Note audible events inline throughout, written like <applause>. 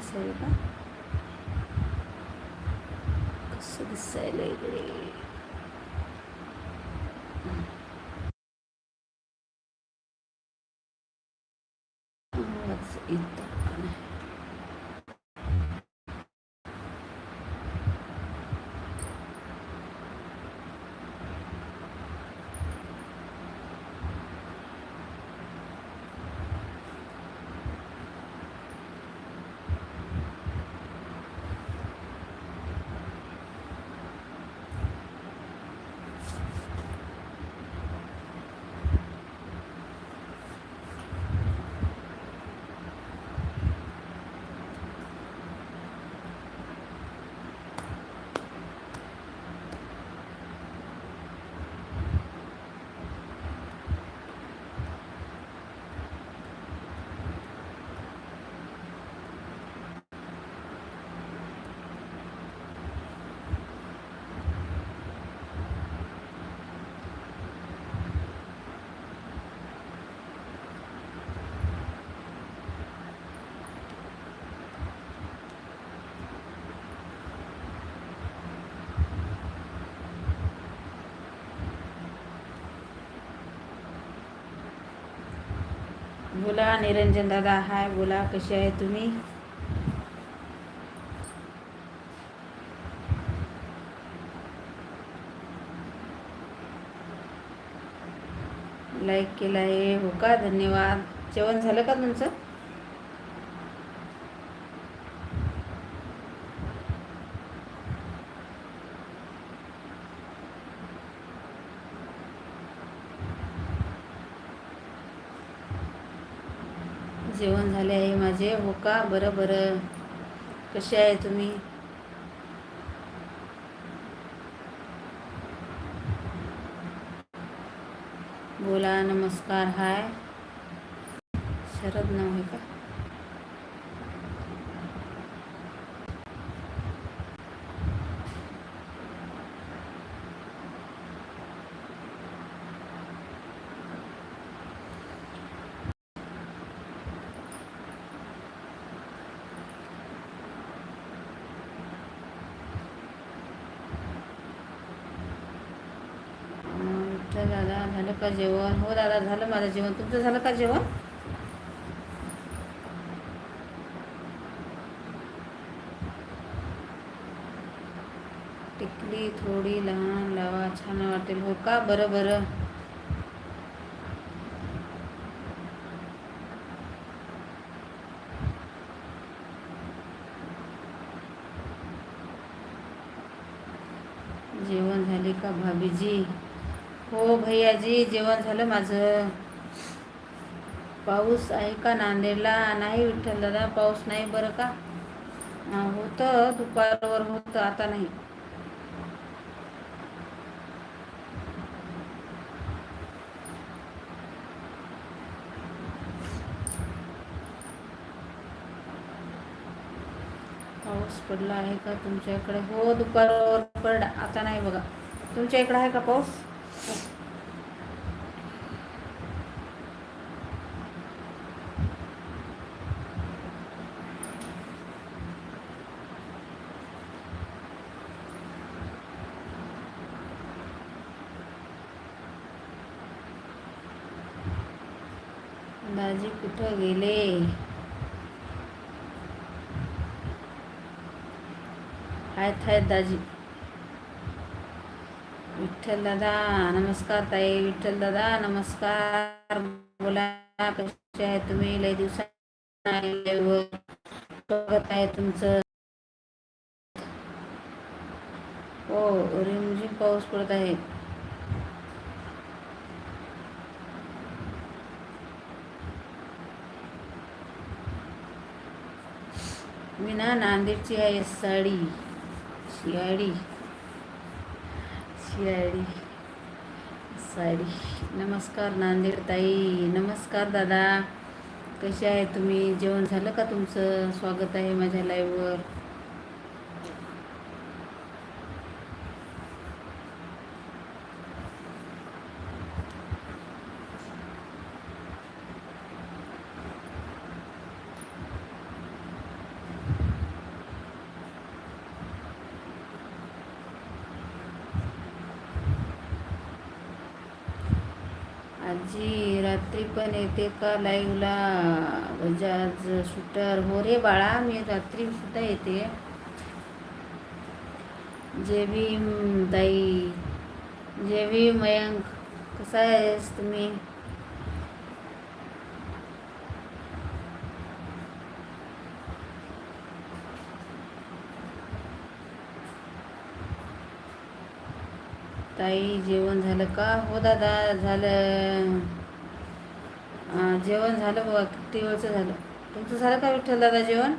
दिसेल का? कसं दिसायला इकडे आवाज येतो का नाही? बोला निरंजन दादा. हाय बोला कसे आहे तुम्ही? लाईक केला आहे हो का? धन्यवाद. जेवण झालं का तुमचं? जेवण झाले आहे माझे. हो का? बरं बरं. कसे आहे तुम्ही? बोला नमस्कार. हाय. शरद नाव आहे का अं, विठ्ठल दादा झालं का जेवण? हो दादा झालं माझं जेवण. तुमचं झालं का जेवण? टिकली थोडी लहान लावा छान वाटेल. हो का? बरं बरं. जेवण झाले का भाभीजी? हो भैयाजी जेवण झालं माझं. पाऊस आहे का नांदेडला? नाही विठ्ठल दादा पाऊस नाही बरं का? होतं दुपारवर होतं आता नाही. पाऊस पडला आहे का तुमच्या इकडे हो दुपारवर पडला. आता नाही बघा. तुमच्या इकडे आहे का पाऊस? दादाजी. विठ्ठल दादा नमस्कार ताई. विठ्ठल दादा नमस्कार. बोला कसे आहे तुम्ही? लय दिवसांनी स्वागत आहे तुमचं. हो रिमझिम पाऊस पडत आहे. मी ना नांदेडची आहे साडी. शियाडी शियाडी साडी नमस्कार नांदेडताई नमस्कार दादा. कसे आहे तुम्ही? जेवण झालं का तुमचं? स्वागत आहे माझ्या लाईव्हवर आजी रात्री पण येते का? लाईव्हला बजाज म्हणजे शूटर हो रे बाळा मी रात्री सुद्धा येते. जे बी ताई. जे बी मयंक कसा आहेस तुम्ही? ताई जेवण झालं का? हो दादा झालं. जेवण झालं बघा किती वेळचं झालं. तुमचं झालं का विठ्ठल दादा जेवण?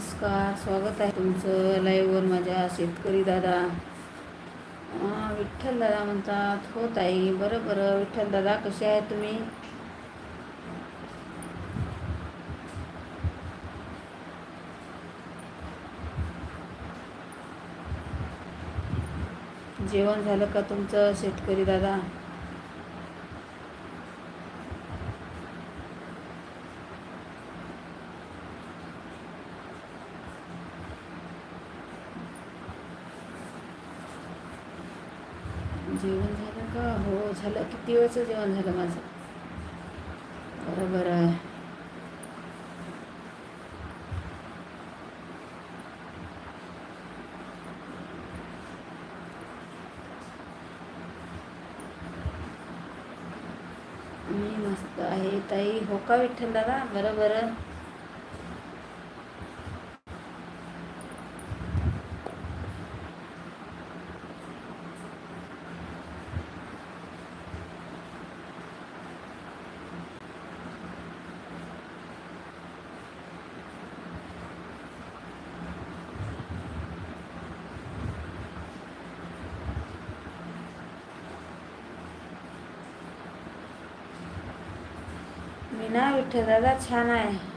नमस्कार स्वागत आहे तुमचं लाईव्हवर माझ्या शेतकरी दादा. विठ्ठल दादा म्हणतात हो ताई बरं बरं. विठ्ठल दादा कसे आहे तुम्ही? जेवण झालं का तुमचं शेतकरी दादा जेवण झालं का हो झालं. किती वेळचं जेवण झालं माझं? बरोबर आहे. मी मस्त आहे ताई. हो का विठ्ठल दादा? बरं मी ना दादा छान आहे.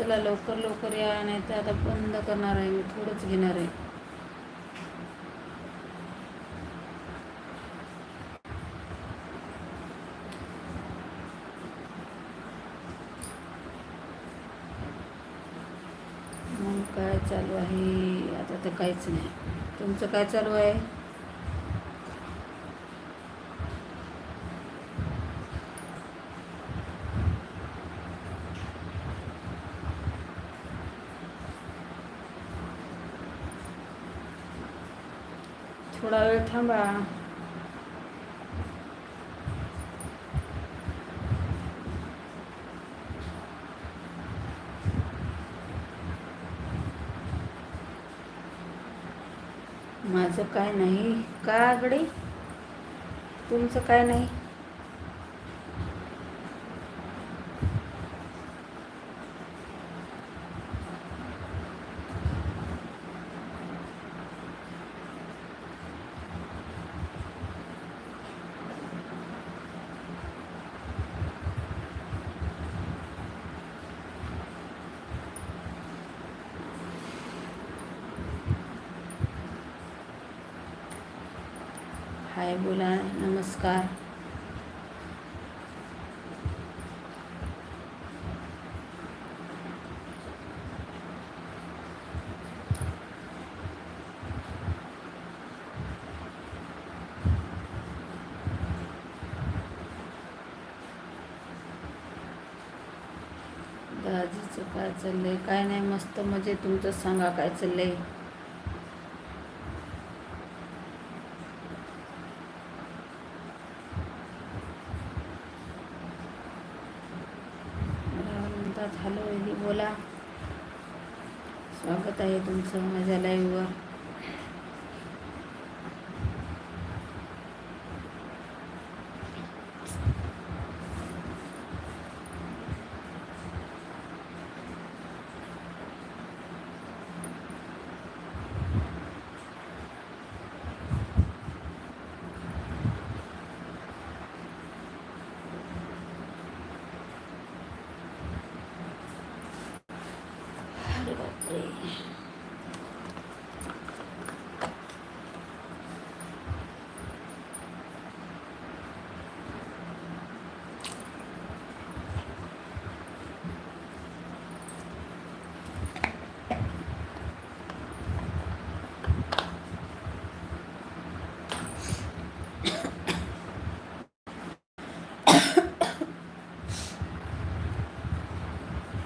चला लवकर लवकर या नाही तर आता बंद करणार आहे मी थोडंच घेणार आहे. मग काय चालू आहे? आता तर काहीच नाही. तुमचं काय चालू आहे थोडा वेळ थांबा. माझं काय नाही का आगडी तुमचं काय नाही हाय बोला नमस्कार दाजीचं काय चाललंय? काय नाही मस्त म्हणजे तुमचं सांगा काय चाललंय? म्हणतात हॅलो बोला. स्वागत आहे तुमचं माझ्या लाईव्हवर अरे बापरे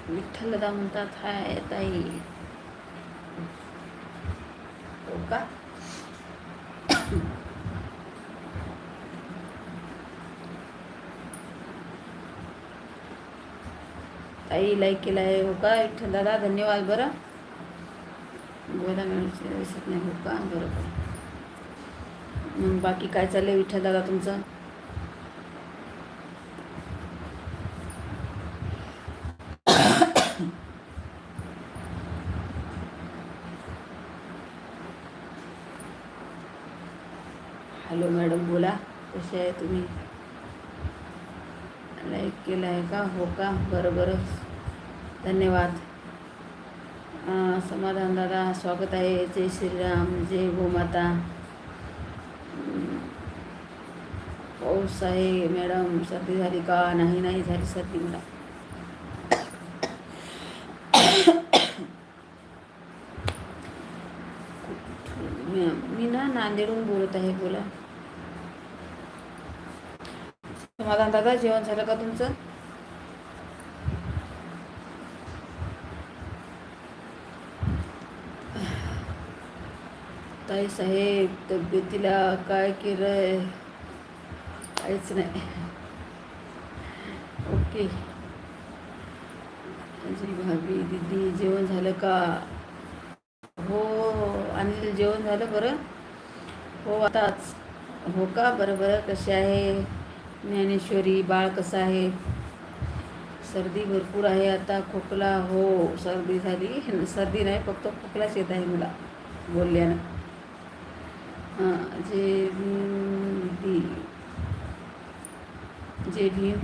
विठ्ठलदा म्हणतात हाय ताई. हो का? ताई लाईक केला आहे हो का? विठ्ठल दादा धन्यवाद बरं. बोला मिळत दिसत नाही हो का? बरोबर. मग बाकी काय चाललंय विठ्ठल दादा तुमचं? आहे तुम्ही लाईक केलं आहे का हो का बरं धन्यवाद। समाधान दादा, स्वागत आहे जय श्रीराम जय गोमाता पाऊस आहे मॅडम सर्दी झाली का नाही नाही झाली सर्दी मला <coughs> मी ना नांदेडहून बोलत आहे बोला। समाधान दादा जेवण झालं का तुमचं? ताई साहेब तब्येतीला काय केलंय? काहीच नाही. ओके. भाभी दीदी जेवण झालं का? हो अनिल जेवण झालं बरं? हो आताच. हो का? बरं बरं. कसे आहे? ज्ञानेश्वरी बाळ कसं आहे? सर्दी भरपूर आहे आता खोकला हो सर्दी झाली. सर्दी नाही फक्त खोकलाच येत आहे मला बोलल्यानं. हां जे दी जे भीम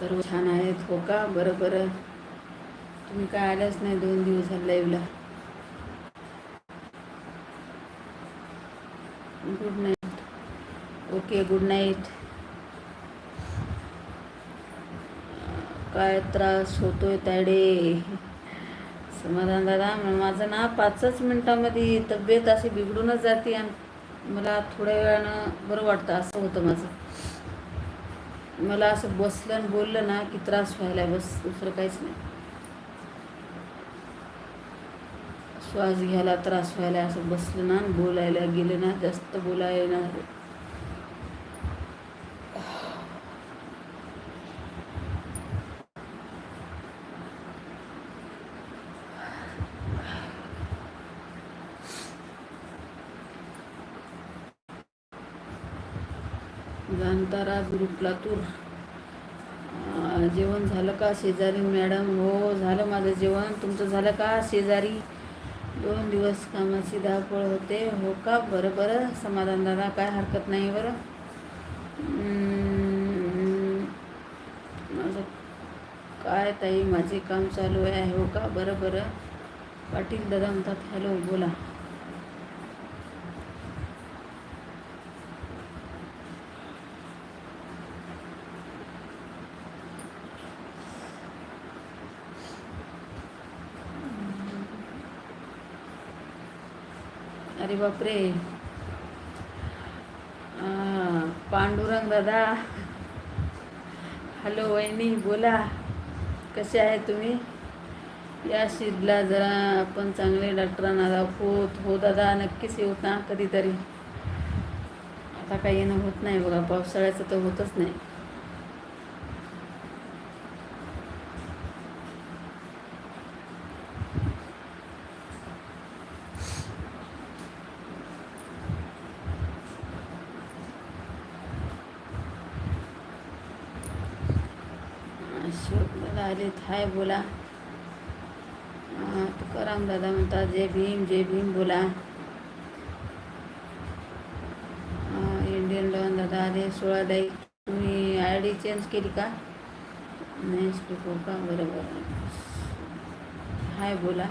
सर्व छान आहेत. हो का? बरं बरं. तुम्ही काय आल्याच नाही दोन दिवस लाईव्हला good night okay good night काय त्रास होतोय ताडे? समाधान दादा माझं ना पाचच मिनटामध्ये तब्येत अशी बिघडूनच जाते आणि मला थोड्या वेळानं बरं वाटतं असं होतं माझं. मला असं बसलं आणि बोललं ना की त्रास व्हायला बस दुसरं काहीच नाही. श्वास घ्यायला त्रास व्हायला असं बसलं ना आणि बोलायला गेलं ना जास्त बोलायला ग्रुपलातून जेवण झालं का शेजारी? मॅडम हो झालं माझं जेवण. तुमचं झालं का शेजारी? दोन दिवस कामाची धावपळ होते. हो का? बरं बरं. समाधान दादा काय हरकत नाही बरं. माझं काय ताई? माझे काम चालू आहे. हो का? बरं बरं. पाटील दादा म्हणतात हॅलो बोला. बापरे. पांडुरंग दादा. हॅलो वहिनी बोला. कसे आहे तुम्ही? या शिजला जरा आपण चांगले डॉक्टरांना दाखवत. हो दादा नक्कीच येऊत ना कधीतरी. आता काही येणं होत नाही बघा. पावसाळ्याचं तर होतच नाही. दादा आलेत बोला। अं, तुकाराम दादा म्हणतात जय भीम जय भीम बोला। इंडियन लॉन दादा आले सोळा लाईक तुम्ही आय डी चेंज केली का? नाही हो का बरोबर. हाय बोला.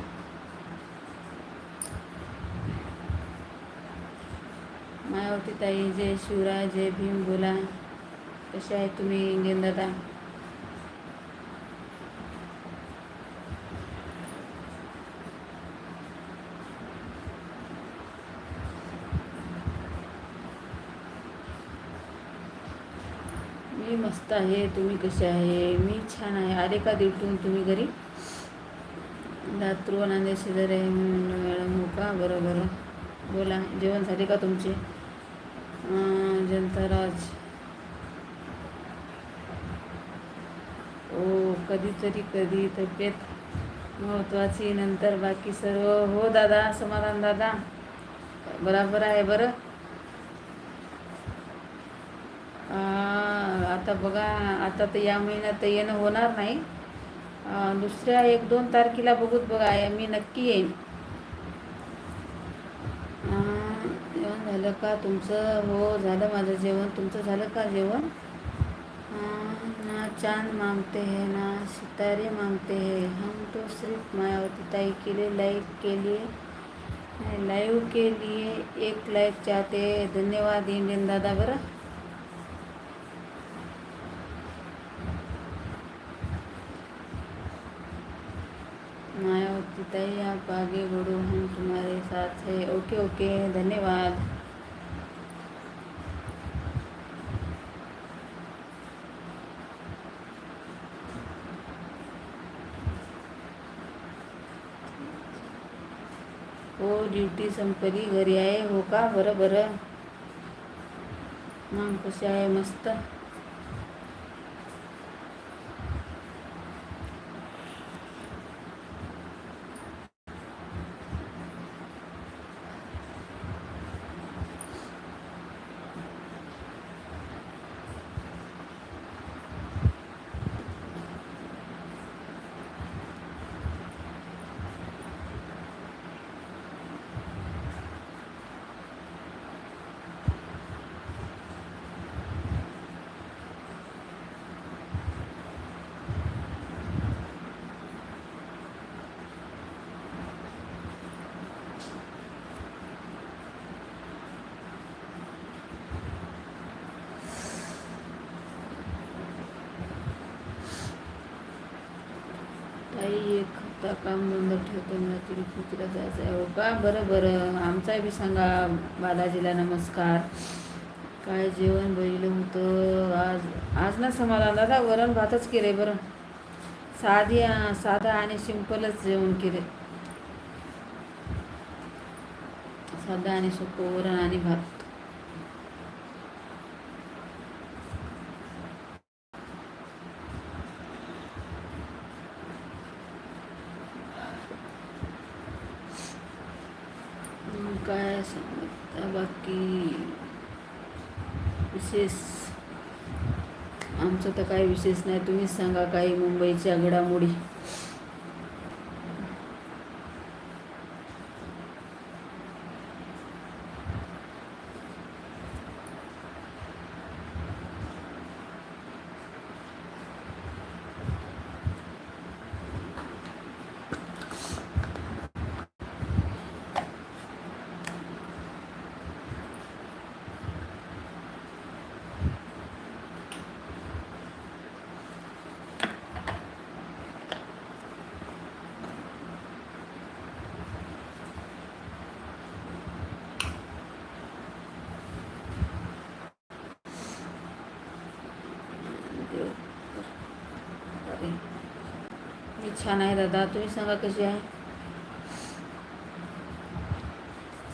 मायावती ताई जय शिवराय जय भीम बोला. कसे आहे तुम्ही इंडियन दादा? मी मस्त आहे तुम्ही कसे आहे? मी छान आहे. आले का दिवटून तुम्ही घरी? दातृवनांदे शेजारी आहे म्हणून मॅडम हो का? बरं बरं. बोला. जेवण झाले का तुमचे? जनताराज ओ कधीतरी कधी तब्येत महत्त्वाची नंतर बाकी सर्व. हो दादा समाधान दादा. बराबर आहे बरं? आता बघा आता तर या महिन्यात तर येणं होणार नाही. दुसऱ्या एक दोन तारखेला बघूत बघा मी नक्की येईन. जेवण झालं का तुमचं? हो झालं माझं जेवण. तुमचं झालं का जेवण? ना चांद मांगते है ना सितारे मांगते है. हम तो सिर्फ मायावती ताई के लिए लाइक के लिए लाइव के लिए एक लाइक चाहते धन्यवाद इंडियन दादा बरं. मायावती ताई आप आगे बढ़ो, हम तुम्हारे साथ है। ओके ओके, धन्यवाद। हो ड्युटी संपली घरी आहे हो का? बरं बरं। मस्त। ताई एक हप्ता काम बंद ठेवतो मला तिरुपतीला जायचं आहे. हो का? बरं बरं. आमचाही बी सांगा बालाजीला नमस्कार. काय जेवण बहिलं होतं आज आज ना समाला दादा वरण भातच केले बरं. साधी साधा आणि सिंपलच जेवण केले साधा आणि सोपं वरण आणि भात मग काय सांगता बाकी विशेष. आमचं तर काही विशेष नाही. तुम्हीच सांगा काही मुंबईच्या घडामोडी मी छान आहे दादा. तुम्ही सांगा कशी आहे?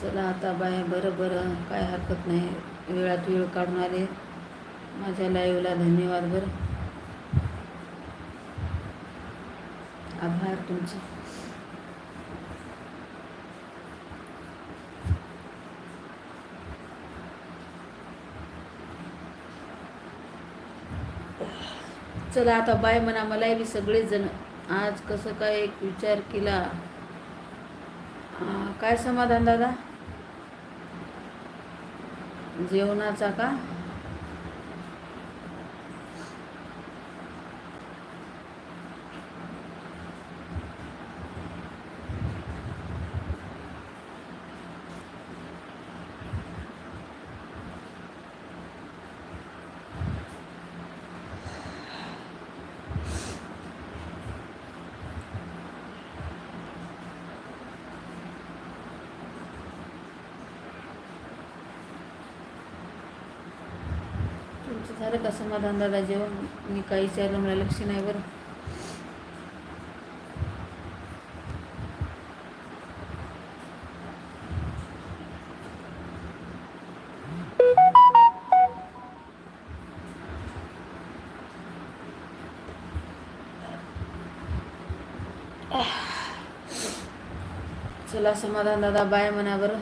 चला आता बाय बरं बरं काय हरकत नाही. वेळात वेळ काढून आले. माझ्या लाईव्हला धन्यवाद बरं. आभार तुमचे. चला आता बाय म्हणा मलाही बी सगळेच जण आज कसं काय एक विचार केला. काय समाधान दादा? जेवणाचा का तुमचं झालं का समाधान दादा जेवण मी काही विचारलं मला लक्ष नाही बरं. चला समाधान दादा बाय म्हणा बरं.